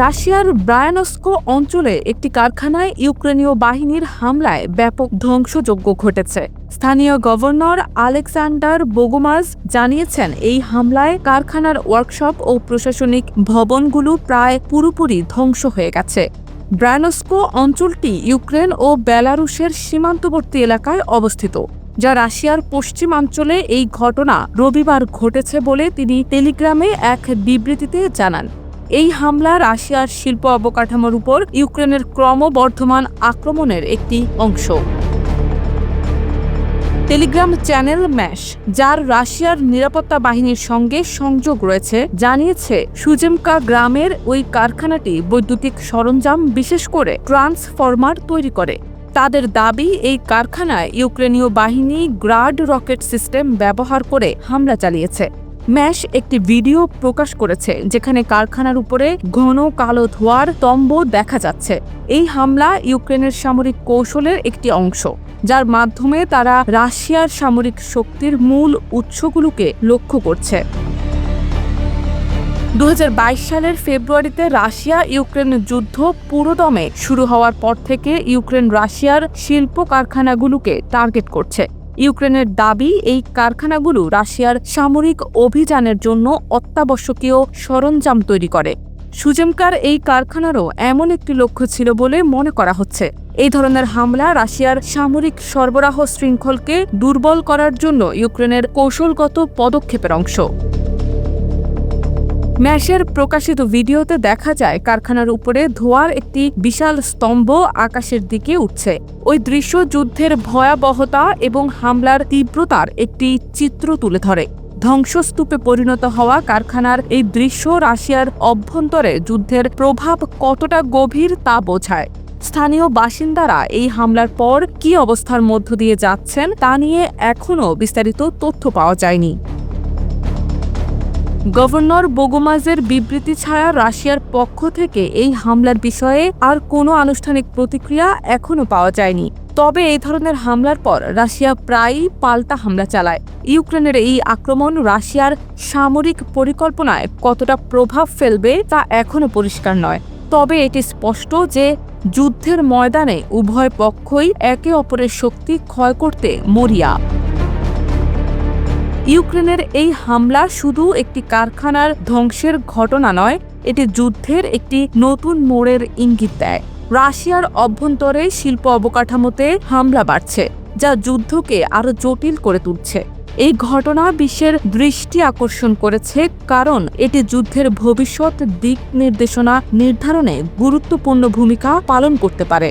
রাশিয়ার ব্রায়ানস্কো অঞ্চলে একটি কারখানায় ইউক্রেনীয় বাহিনীর হামলায় ব্যাপক ধ্বংসযজ্ঞ ঘটেছে। স্থানীয় গভর্নর আলেকজান্ডার বোগোমাজ জানিয়েছেন, এই হামলায় কারখানার ওয়ার্কশপ ও প্রশাসনিক ভবনগুলো প্রায় পুরোপুরি ধ্বংস হয়ে গেছে। ব্রায়ানস্কো অঞ্চলটি ইউক্রেন ও বেলারুশের সীমান্তবর্তী এলাকায় অবস্থিত, যা রাশিয়ার পশ্চিমাঞ্চলে এই ঘটনা রবিবার ঘটেছে বলে তিনি টেলিগ্রামে এক বিবৃতিতে জানান। এই হামলা রাশিয়ার শিল্প অবকাঠামোর উপর ইউক্রেনের ক্রমবর্ধমান আক্রমণের একটি অংশ। টেলিগ্রাম চ্যানেল ম্যাশ, যার রাশিয়ার নিরাপত্তা বাহিনীর সঙ্গে সংযোগ রয়েছে, জানিয়েছে সুজেমকা গ্রামের ওই কারখানাটি বৈদ্যুতিক সরঞ্জাম, বিশেষ করে ট্রান্সফরমার তৈরি করে। তাদের দাবি, এই কারখানায় ইউক্রেনীয় বাহিনী গ্রাড রকেট সিস্টেম ব্যবহার করে হামলা চালিয়েছে। ম্যাশ একটি ভিডিও প্রকাশ করেছে, যেখানে কারখানার উপরে ঘন কালো ধোয়ার তম্ব দেখা যাচ্ছে। এই হামলা ইউক্রেনের সামরিক কৌশলের একটি অংশ, যার মাধ্যমে তারা রাশিয়ার সামরিক শক্তির মূল উৎসগুলোকে লক্ষ্য করছে। দু হাজার বাইশ সালের ফেব্রুয়ারিতে রাশিয়া ইউক্রেন যুদ্ধ পুরোদমে শুরু হওয়ার পর থেকে ইউক্রেন রাশিয়ার শিল্প কারখানাগুলোকে টার্গেট করছে। ইউক্রেনের দাবি, এই কারখানাগুলো রাশিয়ার সামরিক অভিযানের জন্য অত্যাবশ্যকীয় সরঞ্জাম তৈরি করে। সুজেমকার এই কারখানারও এমন একটি লক্ষ্য ছিল বলে মনে করা হচ্ছে। এই ধরনের হামলা রাশিয়ার সামরিক সরবরাহ শৃঙ্খলকে দুর্বল করার জন্য ইউক্রেনের কৌশলগত পদক্ষেপের অংশ। ম্যাশের প্রকাশিত ভিডিওতে দেখা যায়, কারখানার উপরে ধোয়ার একটি বিশাল স্তম্ভ আকাশের দিকে উঠছে। ওই দৃশ্য যুদ্ধের ভয়াবহতা এবং হামলার তীব্রতার একটি চিত্র তুলে ধরে। ধ্বংসস্তূপে পরিণত হওয়া কারখানার এই দৃশ্য রাশিয়ার অভ্যন্তরে যুদ্ধের প্রভাব কতটা গভীর তা বোঝায়। স্থানীয় বাসিন্দারা এই হামলার পর কী অবস্থার মধ্য দিয়ে যাচ্ছেন তা নিয়ে এখনও বিস্তারিত তথ্য পাওয়া যায়নি। গভর্নর বোগোমাজের বিবৃতি ছাড়া রাশিয়ার পক্ষ থেকে এই হামলার বিষয়ে আর কোনো আনুষ্ঠানিক প্রতিক্রিয়া এখনও পাওয়া যায়নি। তবে এই ধরনের হামলার পর রাশিয়া প্রায়ই পাল্টা হামলা চালায়। ইউক্রেনের এই আক্রমণ রাশিয়ার সামরিক পরিকল্পনায় কতটা প্রভাব ফেলবে তা এখনও পরিষ্কার নয়। তবে এটি স্পষ্ট যে যুদ্ধের ময়দানে উভয় পক্ষই একে অপরের শক্তি ক্ষয় করতে মরিয়া। ইউক্রেনের এই হামলা শুধু একটি কারখানার ধ্বংসের ঘটনা নয়, এটি যুদ্ধের একটি নতুন মোড়ের ইঙ্গিত দেয়। রাশিয়ার অভ্যন্তরে শিল্প অবকাঠামোতে হামলা বাড়ছে, যা যুদ্ধকে আরও জটিল করে তুলছে। এই ঘটনা বিশ্বের দৃষ্টি আকর্ষণ করেছে কারণ এটি যুদ্ধের ভবিষ্যৎ দিক নির্দেশনা নির্ধারণে গুরুত্বপূর্ণ ভূমিকা পালন করতে পারে।